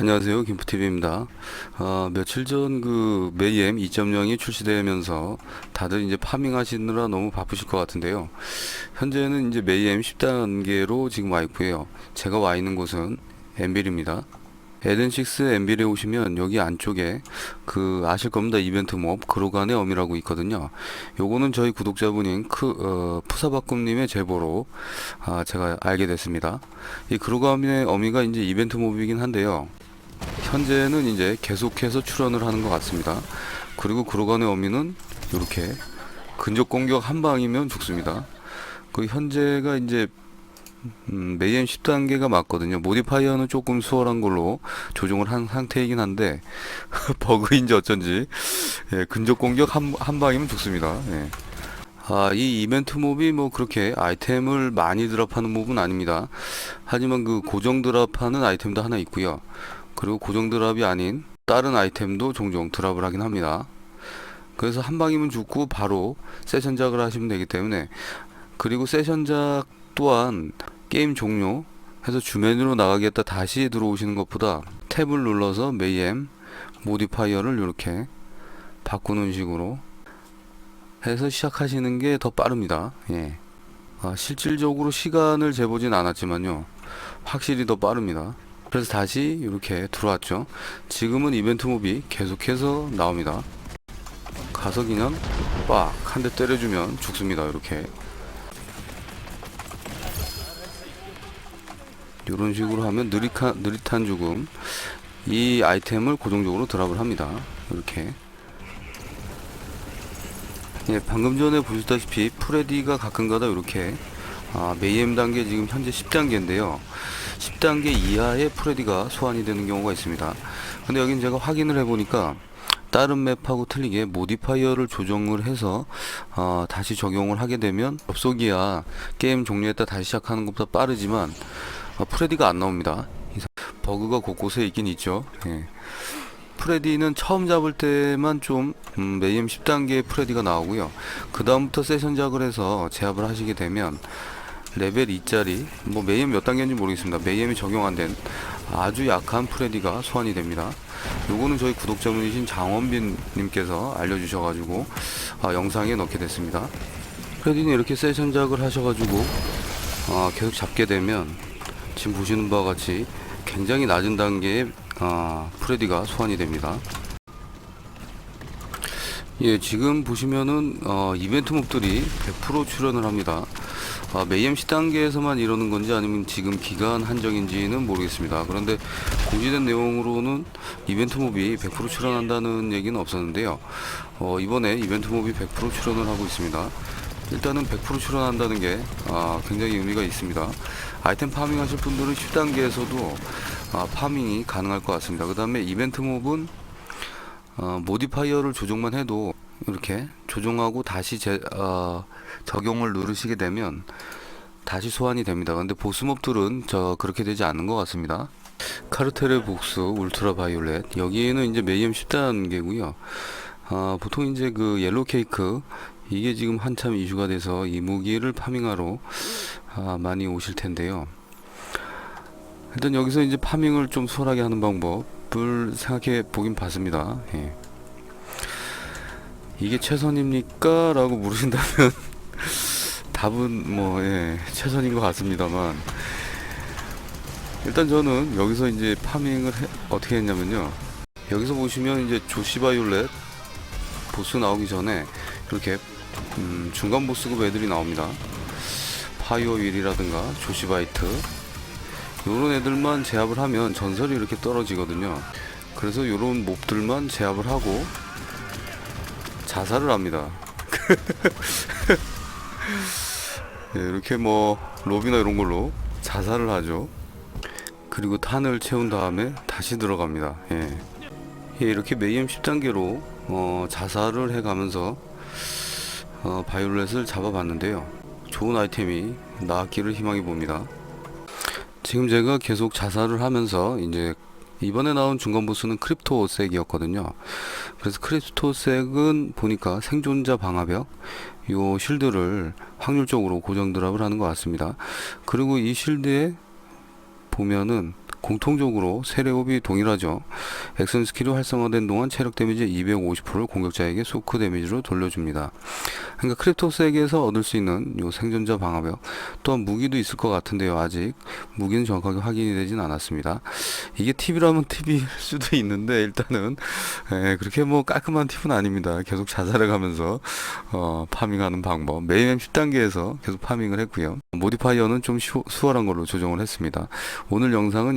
안녕하세요. 김프TV입니다. 어, 며칠 전 그 메이엠 2.0이 출시되면서 다들 이제 파밍 하시느라 너무 바쁘실 것 같은데요. 현재는 이제 메이엠 10단계로 지금 와 있고요. 제가 와 있는 곳은 엠빌입니다. 에덴식스 엠빌에 오시면 여기 안쪽에 그 아실 겁니다. 이벤트 몹 그로간의 어미라고 있거든요. 요거는 저희 구독자분인 크, 어, 푸사바꿈님의 제보로 아, 제가 알게 됐습니다. 이 그로간의 어미가 이제 이벤트 몹이긴 한데요. 현재는 이제 계속해서 출연을 하는 것 같습니다. 그리고 그로간의 어미는 이렇게 근접 공격 한 방이면 죽습니다. 그 현재가 이제 음, 메이엠 10단계가 맞거든요. 모디파이어는 조금 수월한 걸로 조정을 한 상태이긴 한데 버그인지 어쩐지 예, 근접 공격 한, 한 방이면 죽습니다. 예. 아, 이 이벤트 몹이 뭐 그렇게 아이템을 많이 드랍하는 몹은 아닙니다. 하지만 그 고정 드랍하는 아이템도 하나 있고요. 그리고 고정 드랍이 아닌 다른 아이템도 종종 드랍을 하긴 합니다. 그래서 한 방이면 죽고 바로 세션작을 하시면 되기 때문에 그리고 세션작 또한 게임 종료 해서 주메뉴로 나가겠다 다시 들어오시는 것보다 탭을 눌러서 메이엠 모디파이어를 이렇게 바꾸는 식으로 해서 시작하시는 게 더 빠릅니다. 예. 아, 실질적으로 시간을 재보진 않았지만요. 확실히 더 빠릅니다. 그래서 다시 이렇게 들어왔죠. 지금은 이벤트 몹이 계속해서 나옵니다. 그냥 빡한 대 때려주면 죽습니다. 이렇게. 이런 식으로 하면 느릿한, 느릿한 죽음 이 아이템을 고정적으로 드랍을 합니다 이렇게 예, 방금 전에 보셨다시피 프레디가 가끔가다 이렇게 아, 메이엠 단계 지금 현재 10단계인데요 10단계 이하의 프레디가 소환이 되는 경우가 있습니다 근데 여긴 제가 확인을 해보니까 다른 맵하고 틀리게 모디파이어를 조정을 해서 어, 다시 적용을 하게 되면 접속이야 게임 따라 다시 시작하는 것보다 빠르지만 어, 프레디가 안 나옵니다. 버그가 곳곳에 있긴 있죠. 예. 프레디는 처음 잡을 때만 좀 음, 메이엠 10단계의 프레디가 나오고요. 그 다음부터 세션 작을 해서 제압을 하시게 되면 레벨 2짜리 뭐 메이엠 몇 단계인지 모르겠습니다. 메이엠이 적용 안 된 아주 약한 프레디가 소환이 됩니다. 요거는 저희 구독자분이신 장원빈 님께서 알려주셔가지고 아, 영상에 넣게 됐습니다. 프레디는 이렇게 세션 작을 하셔가지고 아, 계속 잡게 되면 지금 보시는 바와 같이 굉장히 낮은 단계의 아, 프레디가 소환이 됩니다. 예, 지금 보시면은 어, 이벤트 몹들이 100% 출연을 합니다. 아, 메이엠 10단계에서만 이러는 건지 아니면 지금 기간 한정인지는 모르겠습니다. 그런데 공지된 내용으로는 이벤트 몹이 100% 출연한다는 얘기는 없었는데요. 어, 이번에 이벤트 몹이 100% 출연을 하고 있습니다. 일단은 100% 출연한다는 게 아, 굉장히 의미가 있습니다. 아이템 파밍 하실 분들은 10단계에서도 아, 파밍이 가능할 것 같습니다. 그 다음에 이벤트 몹은 어, 모디파이어를 조정만 해도 이렇게 조정하고 다시 제, 어, 적용을 누르시게 되면 다시 소환이 됩니다. 근데 보스 몹들은 저 그렇게 되지 않는 것 같습니다. 카르텔의 복수 울트라 바이올렛 여기에는 이제 메이엠 10단계고요. 아, 보통 이제 그 옐로 케이크 이게 지금 한참 이슈가 돼서 이 무기를 파밍하러 아, 많이 오실 텐데요. 일단 여기서 이제 파밍을 좀 수월하게 하는 방법 을 생각해 보긴 봤습니다. 예. 이게 최선입니까? 라고 물으신다면 답은 뭐 예, 최선인 것 같습니다만 일단 저는 여기서 이제 파밍을 해- 어떻게 했냐면요. 여기서 보시면 이제 조시바이올렛 보스 나오기 전에 이렇게 음, 중간 보스급 애들이 나옵니다. 파이어 윌이라든가 조시바이트 요런 애들만 제압을 하면 전설이 이렇게 떨어지거든요. 그래서 요런 몹들만 제압을 하고 자살을 합니다. 예, 이렇게 뭐 로비나 이런 걸로 자살을 하죠. 그리고 탄을 채운 다음에 다시 들어갑니다. 예. 예, 이렇게 메이엠 10단계로 어, 자살을 해가면서 어, 바이올렛을 잡아봤는데요. 좋은 아이템이 나왔기를 희망해 봅니다. 지금 제가 계속 자살을 하면서 이제 이번에 나온 중간 보스는 크립토색이었거든요. 그래서 크립토색은 보니까 생존자 방화벽 요 실드를 확률적으로 고정 드랍을 하는 것 같습니다. 그리고 이 실드에 보면은 공통적으로 세레옵이 동일하죠. 액션 스킬이 활성화된 동안 체력 데미지 250%를 공격자에게 소크 데미지로 돌려줍니다. 그러니까 크립토스에게서 얻을 수 있는 요 생존자 방어벽 또한 무기도 있을 것 같은데요. 아직 무기는 정확하게 확인이 되진 않았습니다. 이게 팁이라면 팁일 수도 있는데 일단은 예, 그렇게 뭐 깔끔한 팁은 아닙니다. 계속 자살해 가면서 어, 파밍하는 방법. 메이엠 10단계에서 계속 파밍을 했고요. 모디파이어는 좀 쉬- 수월한 걸로 조정을 했습니다. 오늘 영상은